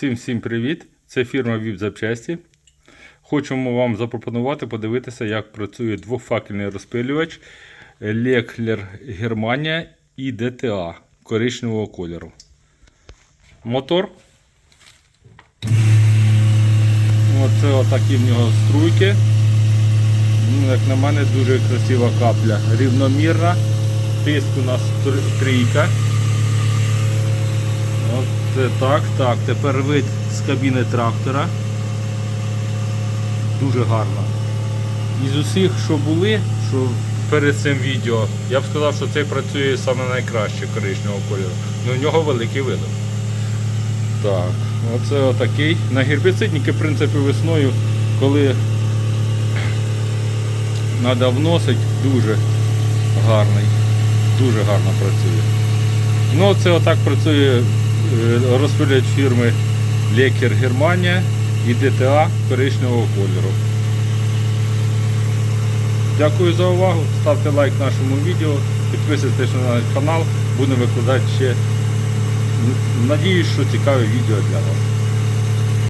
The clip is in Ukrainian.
Всім всім привіт! Це фірма VIP Запчасті. Хочемо вам запропонувати подивитися, як працює двофакельний розпилювач Леклер Германія і DTA коричневого кольору. Мотор. Оце отакі в нього струйки. Ну, Як на мене, дуже красива капля. Рівномірна. Тиск у нас трійка. Е, так, так. Тепер вид з кабіни трактора. Дуже гарно. Із усіх, що були, що перед цим відео, я б сказав, що цей працює саме найкраще коричневого кольору. Ну, у нього великий видок. Так, оце отакий. На гербіцидники, в принципі, весною, коли треба вносити, дуже гарний. Дуже гарно працює. Ну, це отак працює е, фірми Лекер Германія і ДТА коричневого кольору. Дякую за увагу. Ставте лайк нашому відео, підписуйтесь на канал, будемо викладати ще. Надіюсь, що цікаве відео для вас.